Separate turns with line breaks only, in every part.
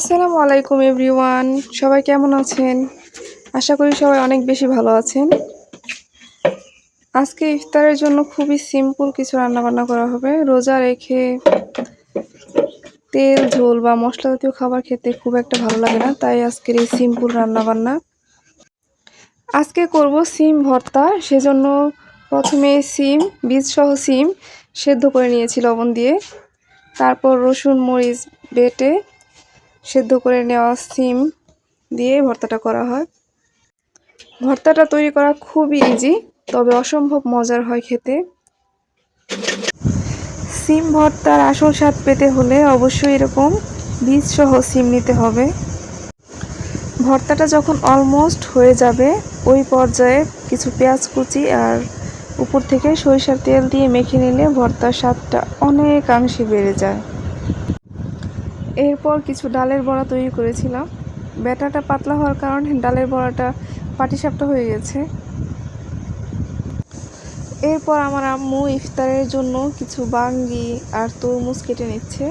আসসালামু আলাইকুম, এভরিওয়ান। সবাই কেমন আছেন? আশা করি সবাই অনেক বেশি ভালো আছেন। আজকে ইফতারের জন্য খুবই সিম্পল কিছু রান্না বান্না করা হবে। রোজা রেখে তেল, ঝোল বা মশলা জাতীয় খাবার খেতে খুব একটা ভালো লাগে না, তাই আজকের এই সিম্পল রান্না বান্না আজকে করব সিম ভর্তা, সেজন্য প্রথমে সিম, বীজসহ সিম সেদ্ধ করে নিয়েছি লবণ দিয়ে। তারপর রসুন, মরিচ বেটে সেদ্ধ করে নেওয়া সিম দিয়ে ভর্তাটা করা হয়। ভর্তাটা তৈরি করা খুবই ইজি তবে অসম্ভব মজার হয় খেতে। সিম ভর্তার আসল স্বাদ পেতে হলে অবশ্যই এরকম বীজ সহ সিম নিতে হবে। ভর্তাটা যখন অলমোস্ট হয়ে যাবে, ওই পর্যায়ে কিছু পেঁয়াজ কুচি আর উপর থেকে সরিষার তেল দিয়ে মেখে নিলে ভর্তার স্বাদটা অনেকাংশে বেড়ে যায়। এরপর কিছু ডালের বড়া তৈরি করেছিলাম। ব্যাটাটা পাতলা হওয়ার কারণে ডালের বড়াটা পাটিসাপটা হয়ে গেছে। এরপর আমার আম্মু ইফতারের জন্য কিছু বাঙ্গি আর তরমুজ কেটে নিচ্ছে।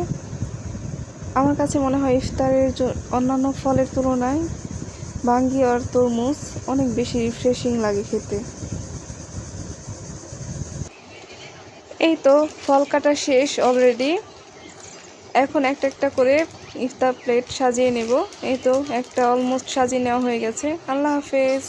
আমার কাছে মনে হয় ইফতারের অন্যান্য ফলের তুলনায় বাঙ্গি আর তরমুজ অনেক বেশি রিফ্রেশিং লাগে খেতে। এই তো ফল কাটা শেষ অলরেডি এখন একটা একটা করে ইফতার প্লেট সাজিয়ে নেব। এই তো, একটা অলমোস্ট সাজিয়ে নেওয়া হয়ে গেছে। আল্লাহ হাফেজ।